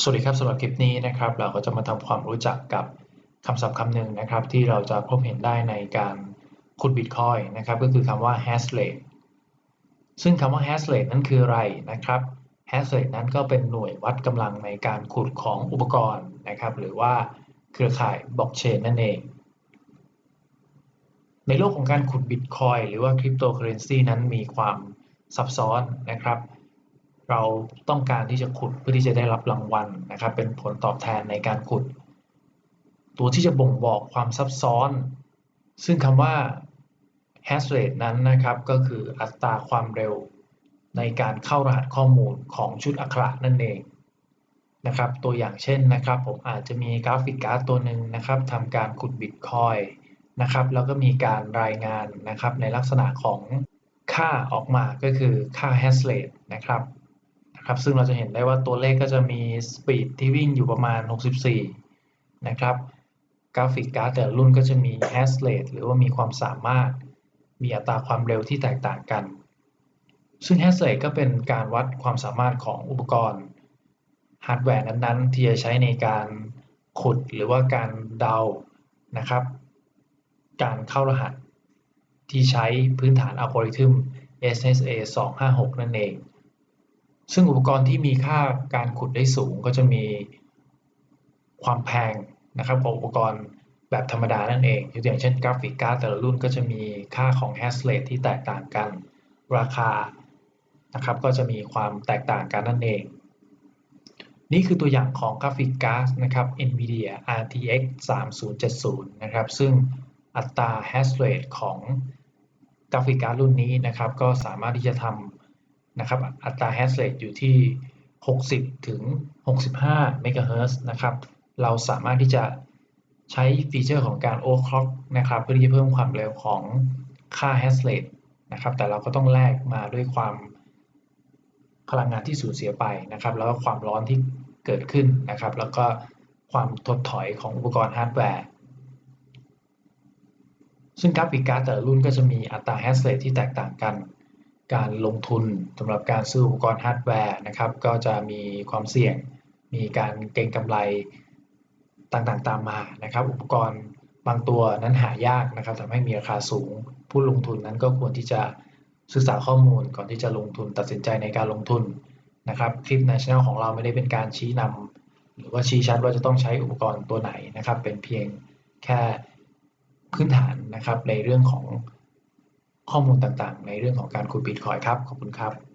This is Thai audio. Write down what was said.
สวัสดีครับสำหรับคลิปนี้นะครับ เราก็จะมาทำความรู้จักกับคำศัพท์คำหนึ่งนะครับ ที่เราจะพบเห็นได้ในการขุดบิตคอยนะครับ ก็คือคำว่า hash rate ซึ่งคำว่า hash rate นั้นคืออะไรนะครับ hash rate นั้นก็เป็นหน่วยวัดกำลังในการขุดของอุปกรณ์นะครับ หรือว่าเครือข่ายบล็อกเชนนั่นเอง ในโลกของการขุดบิตคอยหรือว่าคริปโตเคอเรนซีนั้นมีความซับซ้อนนะครับ เราต้องการที่จะขุดเพื่อที่จะได้รับรางวัลนะครับ เป็นผลตอบแทนในการขุด ตัวที่จะบ่งบอกความซับซ้อน ซึ่งคำว่า hash rate นั้นนะครับก็คืออัตราความเร็วในการเข้ารหัสข้อมูลของชุดอักขระนั่นเองนะครับ ตัวอย่างเช่นนะครับ ผมอาจจะมีกราฟิกการ์ดตัวหนึ่งนะครับทำการขุดบิตคอยนะครับ แล้วก็มีการรายงานนะครับในลักษณะของค่าออกมาก็คือค่า hash rate นะครับ นะครับซึ่งเราจะเห็นได้ว่าตัวเลขก็จะมีสปีดที่วิ่งอยู่ประมาณ 64 นะครับกราฟิกการ์ดแต่รุ่นก็จะมี hash rate หรือว่ามีความสามารถ มีอัตราความเร็วที่แตกต่างกัน ซึ่ง hash rate ก็เป็นการวัดความสามารถของอุปกรณ์ฮาร์ดแวร์นั้นๆ ที่จะใช้ในการขุดหรือว่าการเดานะครับ การเข้ารหัสที่ใช้พื้นฐานอัลกอริทึม SSA 256 นั่นเอง ซึ่งอุปกรณ์ที่มีค่าการขุดได้สูงก็จะมีความแพงนะครับของอุปกรณ์แบบธรรมดานั่นเองยกตัวอย่างเช่นกราฟิกการ์ดแต่ละรุ่นก็จะมีค่าของ hash rate ที่แตกต่างกันราคานะครับก็จะมีความแตกต่างกันนั่นเอง นี่คือตัวอย่างของกราฟิกการ์ดนะครับ NVIDIA RTX 3070 นะครับ ซึ่งอัตรา hash rate ของกราฟิกการ์ดรุ่นนี้นะครับ ก็สามารถที่จะทำ นะครับอัตรา hash rate อยู่ที่ 60 ถึง 65 เมกะเฮิรตซ์นะครับ เราสามารถที่จะใช้ฟีเจอร์ของการ overclock นะครับ เพื่อที่จะเพิ่มความเร็วของค่า hash rate นะครับ แต่เราก็ต้องแลกมาด้วยความพลังงานที่สูญเสียไปนะครับ แล้วก็ความร้อนที่เกิดขึ้นนะครับ แล้วก็ความถดถอยของอุปกรณ์ฮาร์ดแวร์ ซึ่งกราฟิกการ์ดแต่ละรุ่นก็จะมีอัตราแฮชเรทที่แตกต่างกัน การลงทุนสำหรับการซื้ออุปกรณ์ฮาร์ดแวร์นะครับ ก็จะมีความเสี่ยง มีการเก็งกำไรต่างๆตามมานะครับ อุปกรณ์บางตัวนั้นหายากนะครับทำให้มีราคาสูง ผู้ลงทุนนั้นก็ควรที่จะศึกษาข้อมูลก่อนที่จะลงทุนตัดสินใจในการลงทุนนะครับ คลิปในช่องของเราไม่ได้เป็นการชี้นำหรือว่าชี้ชัดว่าจะต้องใช้อุปกรณ์ตัวไหนนะครับ เป็นเพียงแค่พื้นฐานนะครับในเรื่องของ ข้อมูลต่าง ๆ ในเรื่องของการขุดบิตคอยครับ ขอบคุณครับ